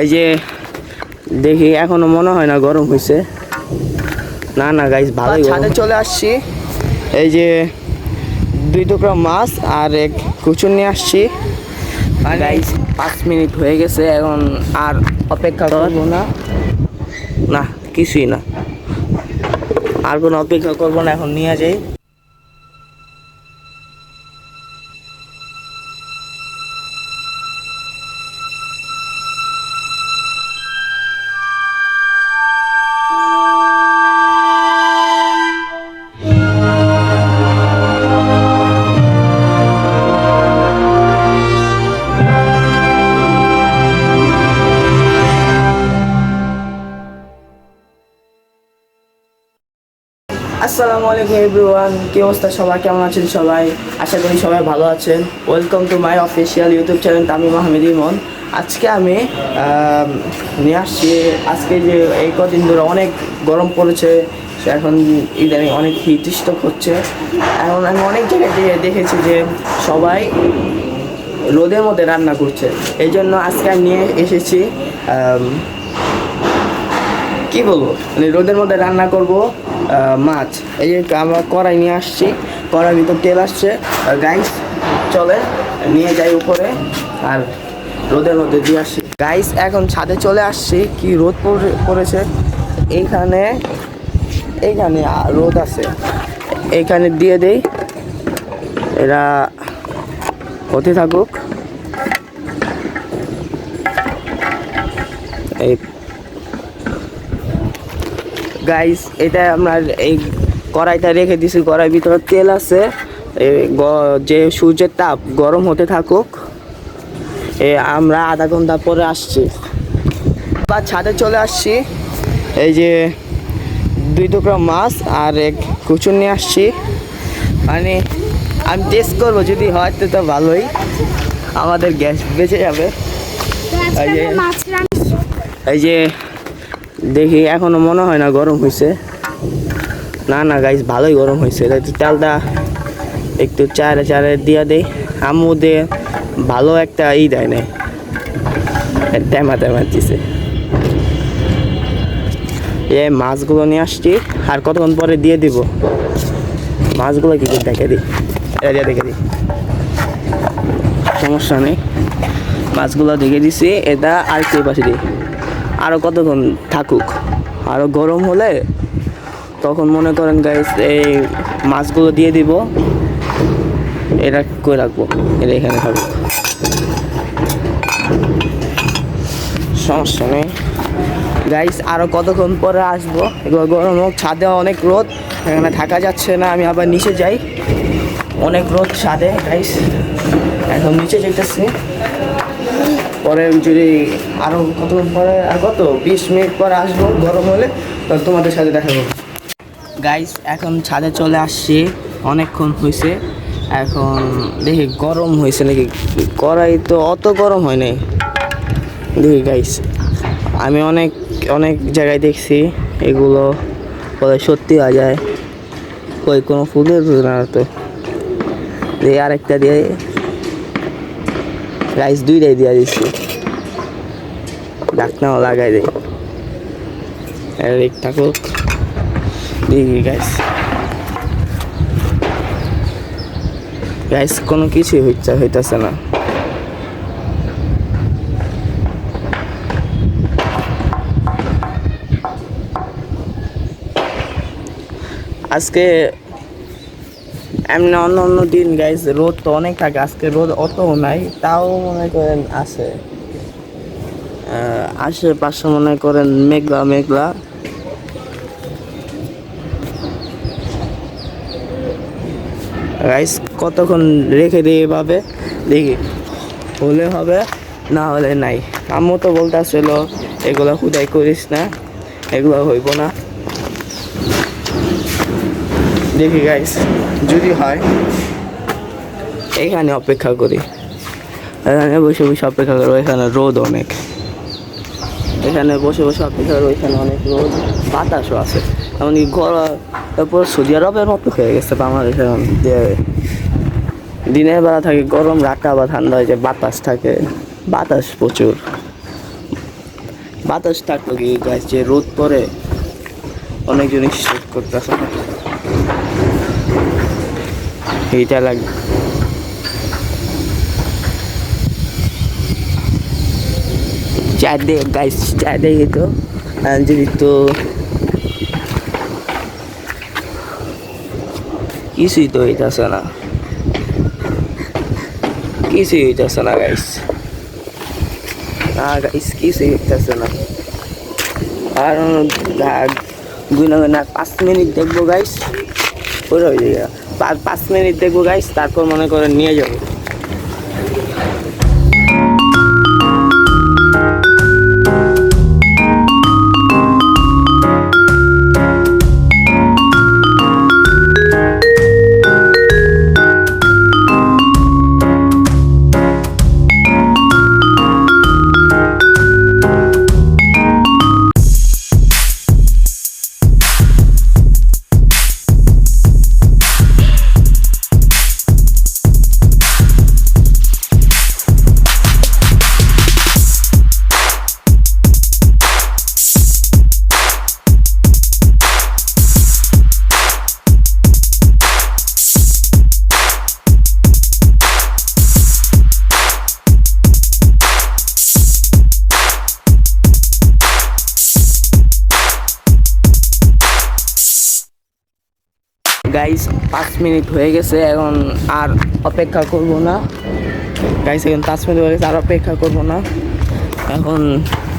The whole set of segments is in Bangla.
এই যে দেখি এখনও মনে হয় না গরম হয়েছে না না গাইস ভালোই ছাদে চলে আসছি। এই যে দুই টুকরা মাছ আর এক কুচুর নিয়ে আসছি। গাইস পাঁচ মিনিট হয়ে গেছে এখন আর অপেক্ষা করব না। না কিছুই না। আর কোনো অপেক্ষা করব না এখন নিয়ে যাই। আসসালামু আলাইকুম এভরিওয়ান, কি অবস্থা সবাই কেমন আছেন সবাই? আশা করি সবাই ভালো আছেন। Welcome to my official YouTube channel Tamim Ahmed Emon আজকে আমি নিয়ে আসছি, আজকে যে এই কদিন ধরে অনেক গরম পড়েছে, এখন ইদানিং অনেক হিট হচ্ছে। এখন আমি অনেক জায়গায় দেখেছি যে সবাই রোদের মধ্যে রান্না করছে। এই জন্য আজকে আমি নিয়ে এসেছি কি বলব? মানে রোদের মধ্যে রান্না করব মাছ। এই যে আমরা কড়াই নিয়ে আসছি কড়াই ভিতর তেল আসছে। গাইস চলে, নিয়ে যাই উপরে। আর রোদের মধ্যে দিয়ে আসছি। গাইস এখন ছাদে চলে আসছি। কি রোদ পড়ে- পড়েছে? এইখানে এইখানে রোদ আছে। এইখানে দিয়ে দেই। এরা হতে থাকুক। গাইস এটা আমরা এই কড়াইটা রেখে দিছি। কড়াই ভিতরে তেল আছে। যে সূর্যের তাপ গরম হতে থাকুক এ আমরা আধা ঘণ্টা পরে আসছি। বা ছাদে চলে আসছি। এই যে দুই টুকরা মাছ আর এক কুচুর নিয়ে আসছি। মানে আমি টেস্ট করব যদি হয় তো তো ভালোই। আমাদের গ্যাস বেঁচে যাবে। এই যে- আমরা মাছ রান্না এই যে দেখি, এখনও মনে হয় না গরম হয়েছে না না গাইস ভালোই গরম হয়েছে তো তেলটা একটু চারে চারে দিয়ে দেই। আম্মু দে, ভালো একটা ই দেয় না তেমা তেমা দিছে। এ মাছগুলো নিয়ে আসছি, আর কতক্ষণ পরে দিয়ে দিব? মাছগুলো কি দেখে দিই? এটা দিয়ে দেখে দিই। সমস্যা নেই। মাছগুলো দেখে দিছি, এটা আর কেউ পাশে দিই? আরও কতক্ষণ থাকুক। আরও গরম হলে তখন মনে করেন গাইস এই মাছগুলো দিয়ে দিব। এটা করে রাখব, এটা এখানে থাকুক। সমস্যা নেই। গাইস আরও কতক্ষণ পরে আসব? এগুলো গরম হোক, ছাদে অনেক রোদ, এখানে থাকা যাচ্ছে না, আমি আবার নিচে যাই। অনেক রোদ ছাদে গাইস এখন নিচে যেতেছি পরে যদি আরও কতক্ষণ পরে, আর কত? বিশ মিনিট পরে আসব, গরম হলে তখন তোমাদের সাথে দেখা করব। গাইস এখন ছাদে চলে আসছি। অনেকক্ষণ হয়েছে এখন দেখি গরম হয়েছে নাকি? কড়াই তো অত গরম হয় নাই। দেখি গাইস আমি অনেক অনেক জায়গায় দেখছি, এগুলো বলে সত্যি হয়ে যায়। ওই কোনো ফুলের না তো? দিয়ে আরেকটা দিয়ে। গাইস দুইটাই দিয়ে দিচ্ছি ঢাকনাও লাগাই দেয় এক থাকুক দেখি গাইস গাইস কোনো কিছুই হইতে হইতেছে না। আজকে এমনি অন্য অন্য দিন গাইস রোদ তো অনেক থাকে। আজকে রোদ অতও নাই, তাও মনে করেন আছে। আশেপাশে মনে করেন মেঘলা মেঘলা। রাইস কতক্ষণ রেখে দিয়ে এভাবে? দেখি, হলে হবে, না হলে নাই। আম্মু তো বলতে আসছিল এগুলো হুদাই করিস না, এগুলো হইব না। দেখি গাইস যদি হয়, এখানে অপেক্ষা করি। এখানে বসে বসে অপেক্ষা করব, এখানে রোদ অনেক। এখানে বসে বসে অপেক্ষা করব এখানে অনেক রোদ, বাতাসও আছে। এমনকি গরম তারপর সৌদি আরবের মতো হয়ে গেছে বাংলাদেশে এখন দিনের বেলা থাকে গরম রাতটা আবার ঠান্ডা হয়ে যায়, বাতাস থাকে, বাতাস প্রচুর। বাতাস থাকতো কি গাছ যে রোদ পরে অনেক জিনিস করতেছে। এইটা লাগে। চারদিকে গাছ চারদিকে তো আর যদি তো কিছুই তো হইতেছে না কিছুই হইতেছে না গাইস না গাইস কিছুই হইতেছে না আর গুনা গুনা পাঁচ মিনিট দেখব গাইস পুরো হয়ে যাবে পাঁচ মিনিট দেখব গাইস তারপর মনে করে নিয়ে যাব গাইস পাঁচ মিনিট হয়ে গেছে, এখন আর অপেক্ষা করব না। গাইস এখন পাঁচ মিনিট হয়ে গেছে, আর অপেক্ষা করব না। এখন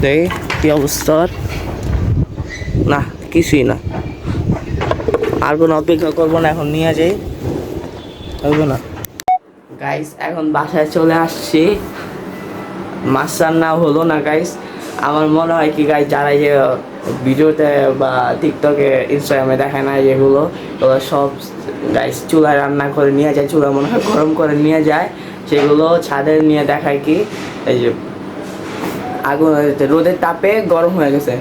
দেখি কি অবস্থা না, কিছুই না। আর কোনো অপেক্ষা করব না, এখন নিয়ে যাই। হবে না। গাইস এখন বাসায় চলে আসছি। মাছ রান্না হলো না গাইস আমার মনে হয় কি গাইস যারা যে ভিডিওতে বা টিকটকে ইনস্টাগ্রামে দেখায় না যেগুলো ওগুলো সব গাইস চুলায় রান্না করে নিয়ে যায়, চুলা মনে হয় গরম করে নিয়ে যায়। সেগুলো ছাদে নিয়ে দেখায় কি, এই যে আগুন, রোদের তাপে গরম হয়ে গেছে।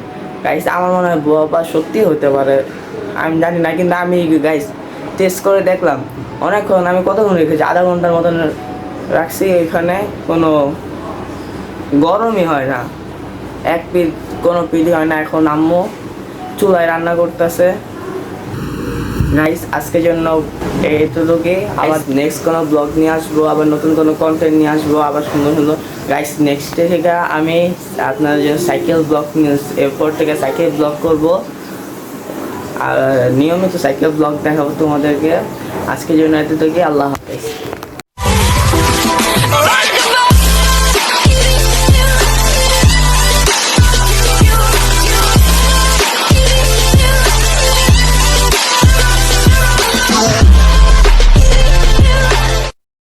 গাইস আমার মনে হয় বাবা সত্যি হতে পারে। আমি জানি না, কিন্তু আমি গাইস টেস্ট করে দেখলাম। অনেকক্ষণ আমি কতক্ষণ রেখেছি? আধা ঘণ্টার মতন রাখছি এখানে। কোনো গরমই হয় না। এক পিঠ কোনো পিঠই হয় না। এখন আম্মু চুলায় রান্না করতেছে। নাইস আজকের জন্য এইটুকুই আবার নেক্সট কোনো ব্লগ নিয়ে আসব, আবার নতুন কোনো কন্টেন্ট নিয়ে আসব, আবার সুন্দর সুন্দর। গাইস নেক্সট থেকে আমি আপনার জন্য সাইকেল ব্লগ এরপর থেকে সাইকেল ব্লগ করব। আর নিয়মিত সাইকেল ব্লগ দেখাবো তোমাদেরকে। আজকের জন্য এতটুকুই। আল্লাহ হাফেজ।